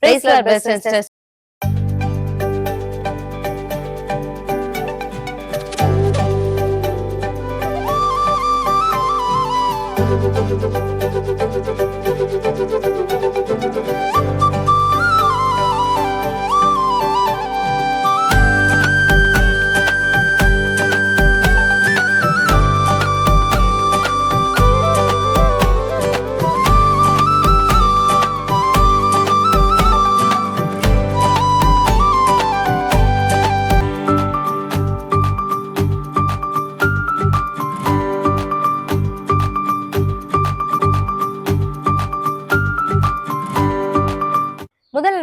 Praise Lord, brothers and sisters. முதல்ல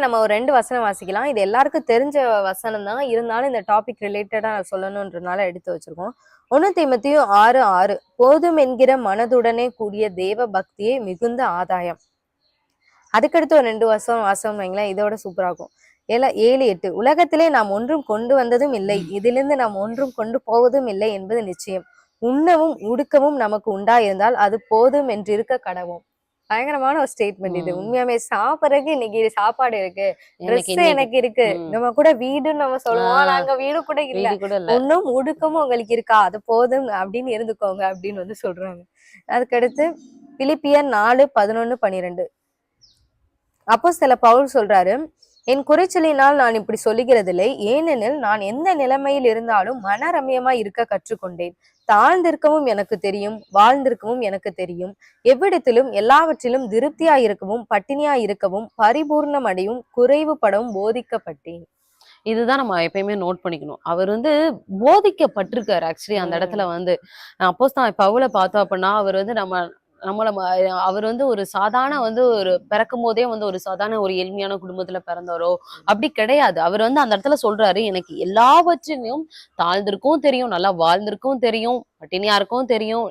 நம்ம ஒரு ரெண்டு வசனம் வாசிக்கலாம். இது எல்லாருக்கும் தெரிஞ்ச வசனம் தான் இருந்தாலும் இந்த டாபிக் ரிலேட்டடா சொல்லணுன்றனால எடுத்து வச்சிருக்கோம். ஒன்று தீமத்தையும் ஆறு ஆறு. போதும் என்கிற மனதுடனே கூடிய தேவ பக்தியே மிகுந்த ஆதாயம். அதுக்கடுத்து ஒரு ரெண்டு வருஷம் வாசம் வைங்களேன் இதோட சூப்பராகும் ஏல ஏழு எட்டு. உலகத்திலே நாம் ஒன்றும் கொண்டு வந்ததும் இல்லை. இதிலிருந்து நாம் ஒன்றும் கொண்டு போவதும் இல்லை என்பது நிச்சயம். உண்ணவும் உடுக்கவும் நமக்கு உண்டாயிருந்தால் அது போதும் என்றிருக்க கடவும் பயங்கரமான ஒரு ஸ்டேட்மெண்ட் இது. உண்மையாவே சாப்பிடறதுக்கு இன்னைக்கு சாப்பாடு இருக்கு. ட்ரெஸ் எனக்கு இருக்கு. நம்ம கூட வீடுன்னு நம்ம சொல்லுவோம். நாங்க வீடு கூட இல்ல. ஒன்னும் உடுக்கமும் உங்களுக்கு இருக்கா? அது போதும் அப்படின்னு இருந்துக்கோங்க அப்படின்னு வந்து சொல்றாங்க. அதுக்கடுத்து பிலிப்பியர் நாலு பதினொன்னு பன்னிரெண்டு. அப்போ சில பவுல் சொல்றாரு என் குறைச்சலினால் நான் இப்படி சொல்லுகிறதில்லை. ஏனெனில் நான் எந்த நிலைமையில் இருந்தாலும் மனரம்யமா இருக்க கற்றுக்கொண்டேன். தாழ்ந்திருக்கவும் எனக்கு தெரியும் வாழ்ந்திருக்கவும் எனக்கு தெரியும். எவ்விடத்திலும் எல்லாவற்றிலும் திருப்தியா இருக்கவும் பட்டினியா இருக்கவும் பரிபூர்ணம் அடையும் குறைவுபடவும் போதிக்கப்பட்டேன். இதுதான் நம்ம எப்பயுமே நோட் பண்ணிக்கணும். அவர் வந்து போதிக்கப்பட்டிருக்காரு ஆக்சுவலி அந்த. இடத்துல வந்து. அப்போஸ் தான் பவுல பார்த்தோம் அப்படின்னா அவர் வந்து நம்ம நம்மள அவர் வந்து ஒரு சாதாரண வந்து ஒரு பிறக்கும் போதே வந்து ஒரு சாதாரண ஒரு எளிமையான குடும்பத்துல பிறந்தாரோ அப்படி கிடையாது. அவர் வந்து அந்த இடத்துல சொல்றாரு எனக்கு எல்லாவற்றிலும் தாழ்ந்திருக்கும் தெரியும் நல்லா வாழ்ந்திருக்கும் தெரியும் பட்டினியா இருக்கும் தெரியும்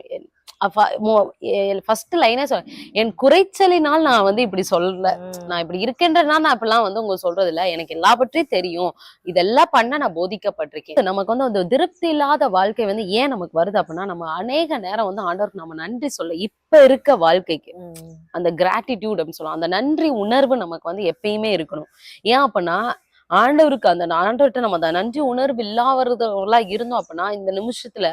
ஃபர்ஸ்ட் லைனே சொல் என் குறைச்சலினால் நான் வந்து இப்படி சொல்ல நான் இப்படி இருக்கின்றனா நான் இப்படிலாம் வந்து உங்க சொல்றது இல்ல எனக்கு எல்லா பற்றியும் தெரியும். இதெல்லாம் பண்ண நான் போதிக்கப்பட்டிருக்கேன். நமக்கு வந்து அந்த திருப்தி இல்லாத வாழ்க்கை வந்து ஏன் நமக்கு வருது அப்படின்னா நம்ம அநேக நேரம் வந்து ஆண்டவருக்கு நம்ம நன்றி சொல்ல இப்ப இருக்க வாழ்க்கைக்கு. அந்த கிராட்டிடியூட் அப்படின்னு சொல்லலாம் அந்த நன்றி உணர்வு நமக்கு வந்து எப்பயுமே இருக்கணும். ஏன் அப்படின்னா ஆண்டவருக்கு அந்த ஆண்டவர்கிட்ட நம்ம அந்த நன்றி உணர்வு இல்லாதவர்களா இருந்தோம் அப்படின்னா இந்த நிமிஷத்துல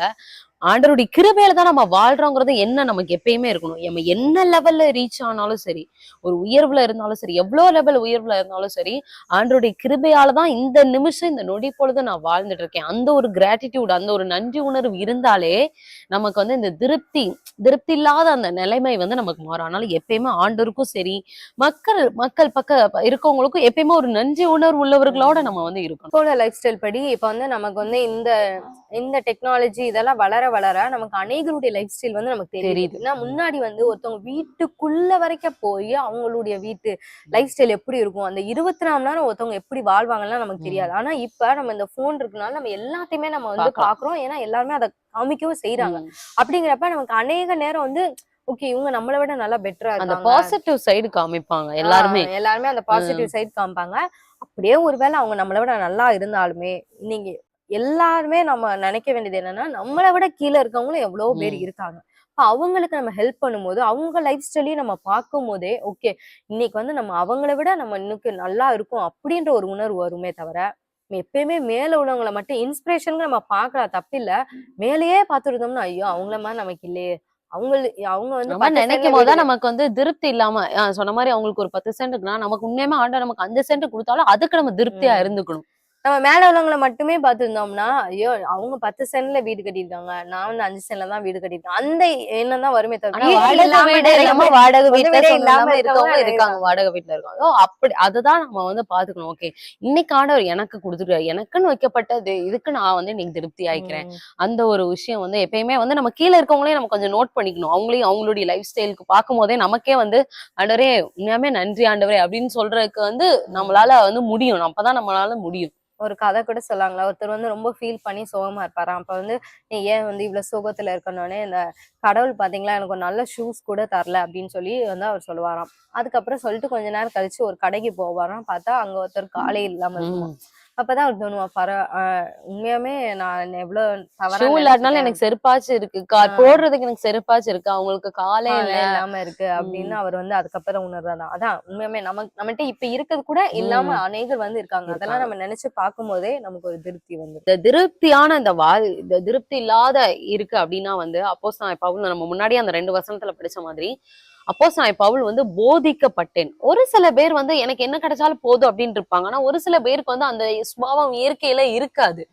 ஆண்டருடைய கிருபையில தான் நம்ம வாழ்றோங்கிறது என்ன நமக்கு எப்பயுமே இருக்கணும். நம்ம என்ன லெவல்ல ரீச் ஆனாலும் சரி ஒரு உயர்வுல இருந்தாலும் சரி எவ்வளவு லெவல் உயர்வுல இருந்தாலும் சரி ஆண்டருடைய கிருபையால தான் இந்த நிமிஷம் இந்த நொடி பொழுது நான் வாழ்ந்துட்டு இருக்கேன். அந்த ஒரு கிராட்டிடியூட் அந்த ஒரு நன்றி உணர்வு இருந்தாலே நமக்கு வந்து இந்த திருப்தி திருப்தி இல்லாத அந்த நிலைமை வந்து நமக்கு மாறும். அதனால எப்பயுமே ஆண்டருக்கும் சரி மக்கள் மக்கள் பக்க இருக்கவங்களுக்கும் எப்பயுமே ஒரு நன்றி உணர்வு உள்ளவர்களோட நம்ம வந்து இருக்கணும். இப்போ லைஃப் ஸ்டைல் படி இப்ப வந்து நமக்கு வந்து இந்த இந்த டெக்னாலஜி இதெல்லாம் வளர வளர நமக்கு அநேகருடைய லைஃப் ஸ்டைல் வந்து நமக்கு தெரியுது. ஏன்னா முன்னாடி வந்து ஒருத்தவங்க வீட்டுக்குள்ள வரைக்கும் போய் அவங்களுடைய வீட்டு லைஃப் ஸ்டைல் எப்படி இருக்கும்? அந்த இருபத்தி நாலு நேரம் ஒருத்தவங்க எப்படி வாழ்வாங்கலாம் நமக்கு. தெரியாது. ஆனா இப்ப நம்ம இந்த போன் இருக்கனால நம்ம எல்லாத்தையுமே நம்ம வந்து. பாக்குறோம் ஏன்னா எல்லாருமே அதை காமிக்கவும் செய்யறாங்க. அப்படிங்கிறப்ப நமக்கு அநேக நேரம் வந்து ஓகே இவங்க நம்மளை விட நல்லா பெட்டரா அந்த பாசிட்டிவ் சைடு காமிப்பாங்க எல்லாருமே. எல்லாருமே அந்த பாசிட்டிவ் சைட் காமிப்பாங்க. அப்படியே ஒருவேளை அவங்க நம்மளை விட நல்லா இருந்தாலுமே நீங்க எல்லாருமே நம்ம நினைக்க வேண்டியது என்னன்னா நம்மளை விட கீழே இருக்கவங்களும் எவ்வளவோ பேர். இருக்காங்க அப்ப அவங்களுக்கு நம்ம ஹெல்ப் பண்ணும்போது அவங்க லைஃப் ஸ்டைலையும் நம்ம பார்க்கும் போதே ஓகே இன்னைக்கு வந்து நம்ம அவங்கள விட நம்ம இன்னைக்கு நல்லா இருக்கும் அப்படின்ற ஒரு உணர்வு வருமே தவிர எப்பயுமே மேல உள்ளவங்கள மட்டும் இன்ஸ்பிரேஷனுக்கு நம்ம பார்க்கலாம் தப்பில்ல மேலேயே பார்த்துட்டு இருந்தோம்னா ஐயோ அவங்கள மாதிரி நமக்கு இல்லையே அவங்க அவங்க வந்து நினைக்கும் வீடு நமக்கு வந்து திருப்தி இல்லாம சொன்ன மாதிரி அவங்களுக்கு ஒரு பத்து சென்ட் இருக்குன்னா நமக்கு உண்மையுமே ஆண்டவர் நமக்கு அஞ்சு சென்ட் கொடுத்தாலும் அதுக்கு நம்ம திருப்தியா. இருந்துக்கணும் நம்ம மேல உள்ளவங்கள மட்டுமே பார்த்திருந்தோம்னா ஐயோ அவங்க பத்து சென்ட்ல வீடு கட்டியிருக்காங்க. நான் வந்து அஞ்சு சென்ட்ல தான் வீடு கட்டியிருக்கேன். அந்த எண்ணம் தான் வருமே தவிர வாடகை வீட்டுல இல்லாம இருக்கவங்க இருக்காங்க. வாடகை வீட்டுல இருக்காங்க. அப்படி அதுதான் நம்ம வந்து பாத்துக்கணும் ஓகே. இன்னைக்கு ஆண்டவர் எனக்கு கொடுத்துருக்காரு எனக்குன்னு வைக்கப்பட்டது இதுக்கு நான் வந்து இன்னைக்கு திருப்தி ஆயிக்கிறேன். அந்த ஒரு விஷயம் வந்து எப்பயுமே வந்து நம்ம கீழே இருக்கவங்களையும் நம்ம கொஞ்சம் நோட் பண்ணிக்கணும். அவங்களையும் அவங்களுடைய லைஃப் ஸ்டைலுக்கு பார்க்கும் போதே நமக்கே வந்து ஆண்டவரே உண்மையாமே நன்றி ஆண்டவரே அப்படின்னு சொல்றதுக்கு வந்து நம்மளால வந்து முடியும். அப்பதான் நம்மளால முடியும். ஒரு கதை கூட சொல்லாங்களா? ஒருத்தர் வந்து ரொம்ப ஃபீல் பண்ணி சோகமா இருப்பாராம். அப்ப வந்து நீ ஏன் வந்து இவ்வளவு சோகத்துல இருக்கணும்னே இந்த கடவுள் பாத்தீங்களா எனக்கு ஒரு நல்ல ஷூஸ் கூட தரல அப்படின்னு சொல்லி வந்து அவர் சொல்லுவாராம். அதுக்கப்புறம் சொல்லிட்டு கொஞ்ச நேரம் கழிச்சு ஒரு கடைக்கு போவாராம். பார்த்தா அங்க ஒருத்தர் காலே இல்லாம இருக்குமா. அப்பதான் அவருக்கு தோணுவா பர ஆஹ் உண்மையாமே நான் எவ்வளவு தவறா இல்லாட்டினாலும். எனக்கு செருப்பாச்சு இருக்கு. கா- ஆ. போடுறதுக்கு எனக்கு செருப்பாச்சு இருக்கு. அவங்களுக்கு காலே காலே இல்ல. இல்லாம இருக்கு அப்படின்னு அவர் வந்து அதுக்கப்புறம் உணர்றாதான் அதான் உண்மையாமே நமக்கு நம்மகிட்ட இப்ப இருக்கிறது கூட இல்லாம அநேகர் வந்து இருக்காங்க. அதெல்லாம். நம்ம நினைச்சு பார்க்கும் போதே நமக்கு ஒரு திருப்தி வந்து இந்த திருப்தியான இந்த வாழ் இந்த திருப்தி இல்லாத இருக்கு அப்படின்னா வந்து அப்போஸ் நான் பவுல் நம்ம முன்னாடி அந்த ரெண்டு வசனத்துல படிச்ச மாதிரி அப்போஸ் நான் பவுல் வந்து போதிக்கப்பட்டேன். ஒரு சில பேர் வந்து எனக்கு என்ன கிடைச்சாலும் போதும் அப்படின்னு இருப்பாங்க. ஆனா ஒரு சில பேருக்கு வந்து அந்த சுபாவம் இயற்கையில இருக்காது.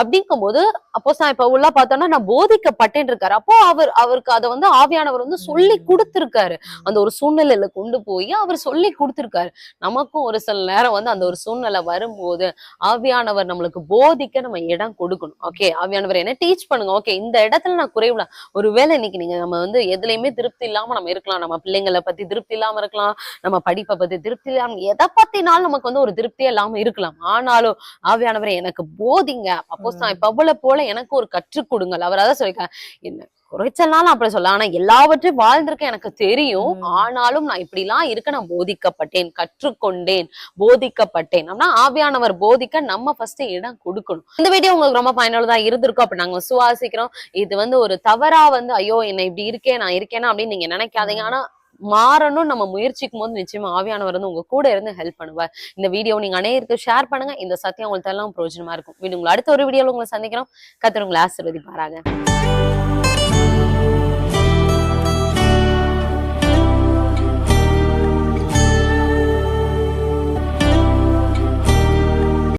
அப்படிங்கும்போது அப்போஸ் நான் பவுல்லாம் பார்த்தோம்னா நான் போதிக்கப்பட்டேன் இருக்காரு. அப்போ அவர் அவருக்கு அதை வந்து ஆவியானவர் வந்து சொல்லி கொடுத்திருக்காரு. அந்த ஒரு சூழ்நிலையில கொண்டு போய் அவர் சொல்லி கொடுத்திருக்காரு. நமக்கும் ஒரு சில நேரம் வந்து அந்த ஒரு சூழ்நிலை வரும்போது ஆவியானவர் நம்மளுக்கு போதிக்க நம்ம இடம் கொடுக்கணும். ஓகே ஆவியானவர் என்ன டீச் பண்ணுங்க. ஓகே இந்த இடத்துல நான் குறைவுல. ஒருவேளை இன்னைக்கு நீங்க நம்ம வந்து எதுலயுமே திருப்தி இல்லாம நம்ம இருக்கலாம். நம்ம பிள்ளைங்களை பத்தி திருப்தி இல்லாம இருக்கலாம் நம்ம படிப்பை பத்தி திருப்தி இல்லாம எதை பத்தினாலும் நமக்கு வந்து ஒரு திருப்தியே இல்லாம இருக்கலாம். ஆனாலும் ஆவியானவரை எனக்கு போதிங்க. அப்போ நான் பவுல போல எனக்கு ஒரு கற்றுக் கொடுங்கள். அவர் அதை சொல்லிக்க என்ன குறைச்சல்னாலும் அப்படி சொல்ல ஆனா எல்லாவற்றையும் வாழ்ந்திருக்க எனக்கு தெரியும். ஆனாலும் நான் இப்படி எல்லாம் இருக்க நான் போதிக்கப்பட்டேன் கற்றுக்கொண்டேன் போதிக்கப்பட்டேன். அப்படின்னா ஆவியானவர் போதிக்க நம்ம ஃபர்ஸ்ட் இடம் கொடுக்கணும். இந்த வீடியோ உங்களுக்கு ரொம்ப பயனுள்ளதா இருந்திருக்கும் அப்ப நாங்க சுவாசிக்கிறோம். இது வந்து ஒரு தவறா வந்து ஐயோ என்ன இப்படி இருக்கேன் நான் இருக்கேனா அப்படின்னு நீங்க நினைக்காதீங்க. ஆனா மாறணும் நம்ம முயற்சிக்கும் போது நிச்சயமா ஆவியானவர் வந்து உங்க கூட இருந்து ஹெல்ப் பண்ணுவார். இந்த வீடியோ நீங்க அனைவருக்கு ஷேர் பண்ணுங்க. இந்த சத்தியம் உங்களுக்கு எல்லாம் பிரயோஜனமா இருக்கும். வீடு உங்களை அடுத்த ஒரு வீடியோல உங்களை சந்திக்கிறோம். கத்திர உங்களை ஆசீர்வதிப்பாராங்க